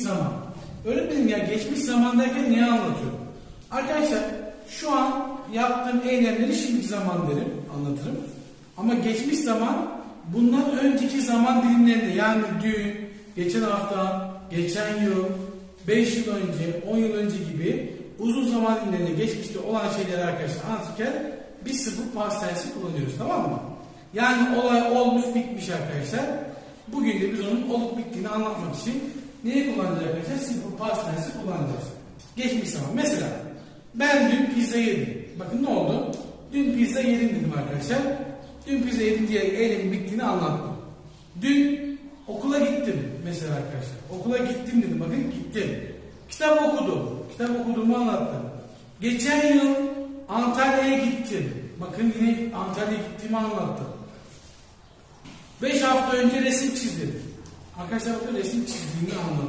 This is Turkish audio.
zaman. Öğretmenim ya geçmiş zamandayken neyi anlatıyorum? Arkadaşlar şu an yaptığım eylemleri şimdiki zaman derim, anlatırım. Ama geçmiş zaman bundan önceki zaman dilimlerinde yani dün, geçen hafta, geçen yıl, 5 yıl önce, 10 yıl önce gibi uzun zaman dilimlerinde geçmişte olan şeyleri arkadaşlar anlatırken bir sıfır past tense'i kullanıyoruz tamam mı? Yani olay olmuş bitmiş arkadaşlar. Bugün de biz onun olup bittiğini anlatmak için neyi kullanacağız arkadaşlar? Simple past tense'i kullanacağız. Geçmiş zaman. Mesela ben dün pizza yedim. Bakın ne oldu? Dün pizza yedim dedim arkadaşlar. Dün pizza yedim diye eylemin bittiğini anlattım. Dün okula gittim mesela arkadaşlar. Okula gittim dedim. Bakın gittim. Kitap okudum. Kitap okuduğumu anlattım. Geçen yıl Antalya'ya gittim. Bakın yine Antalya'ya gittiğimi anlattım. 5 hafta önce resim çizdim. Arkadaşlar bakın resim çizdiğimi anlattım.